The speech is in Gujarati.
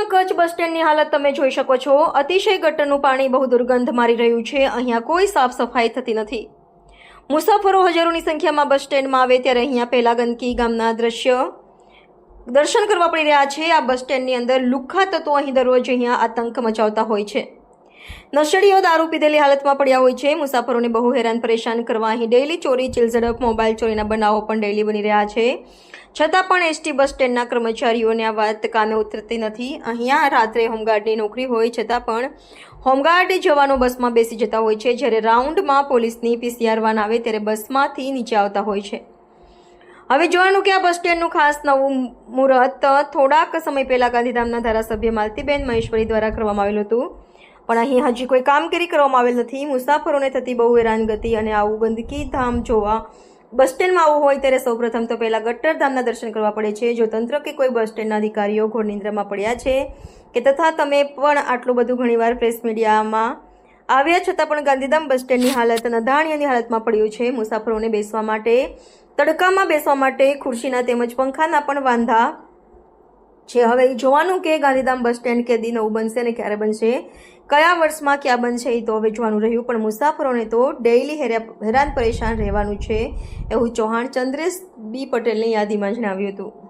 ગાંધીધામ કચ્છ બસ સ્ટેન્ડની હાલત તમે જોઈ શકો છો. અતિશય ગટરનું પાણી બહુ દુર્ગંધ મારી રહ્યું છે. અહીંયા કોઈ સાફ સફાઈ થતી નથી. મુસાફરો હજારોની સંખ્યામાં બસ સ્ટેન્ડમાં આવે ત્યારે અહીંયા પહેલા ગંદકી ગામના દ્રશ્ય દર્શન કરવા પડી રહ્યા છે. આ બસ સ્ટેન્ડની અંદર લુખ્ખા તત્વો અહીં દરરોજ અહીંયા આતંક મચાવતા હોય છે. નશેડીઓ દારૂ પીધેલી હાલતમાં પડ્યા હોય છે. મુસાફરોને બહુ હેરાન પરેશાન કરવા અહીં ડેઇલી ચોરી, ચીલઝડપ મોબાઈલ ચોરીના બનાવો પણ ડેઇલી બની રહ્યા છે. છતાં પણ એસટી બસ સ્ટેન્ડના કર્મચારીઓને આ વાત કામે ઉતરતી નથી. અહીંયા રાત્રે હોમગાર્ડની નોકરી હોય છતાં પણ હોમગાર્ડ જવાનો બસમાં બેસી જતા હોય છે. જ્યારે રાઉન્ડમાં પોલીસની પીસીઆર વાન આવે ત્યારે બસમાંથી નીચે આવતા હોય છે. હવે જોવાનું કે આ બસ સ્ટેન્ડનું ખાસ નવું મુહૂર્ત થોડાક સમય પહેલા ગાંધીધામના ધારાસભ્ય માલતીબેન મહેશ્વરી દ્વારા કરવામાં આવેલું હતું. પણ અહીં હજી કોઈ કામગીરી કરવામાં આવેલ નથી. મુસાફરોને થતી બહુ હેરાનગતિ અને આવું ગંદકી ધામ જોવા બસ સ્ટેન્ડમાં આવવું હોય ત્યારે સૌપ્રથમ તો પહેલાં ગટ્ટરધામના દર્શન કરવા પડે છે. જો તંત્ર કે કોઈ બસ સ્ટેન્ડના અધિકારીઓ ઘોર નિંદ્રામાં પડ્યા છે કે તથા તમે પણ આટલું બધું ઘણીવાર પ્રેસ મીડિયામાં આવ્યા છતાં પણ ગાંધીધામ બસ સ્ટેન્ડની હાલત નદાણીયાની હાલતમાં પડ્યું છે. મુસાફરોને બેસવા માટે, તડકામાં બેસવા માટે ખુરશીના તેમજ પંખાના પણ વાંધા છે. હવે એ જોવાનું કે ગાંધીધામ બસ સ્ટેન્ડ કે દી નવું બનશે ને ક્યારે બનશે? કયા વર્ષમાં ક્યાં બનશે એ તો હવે જોવાનું રહ્યું. પણ મુસાફરોને તો ડેઇલી હેરાન પરેશાન રહેવાનું છે એવું ચૌહાણ ચંદ્રેશ બી પટેલની યાદીમાં જણાવ્યું હતું.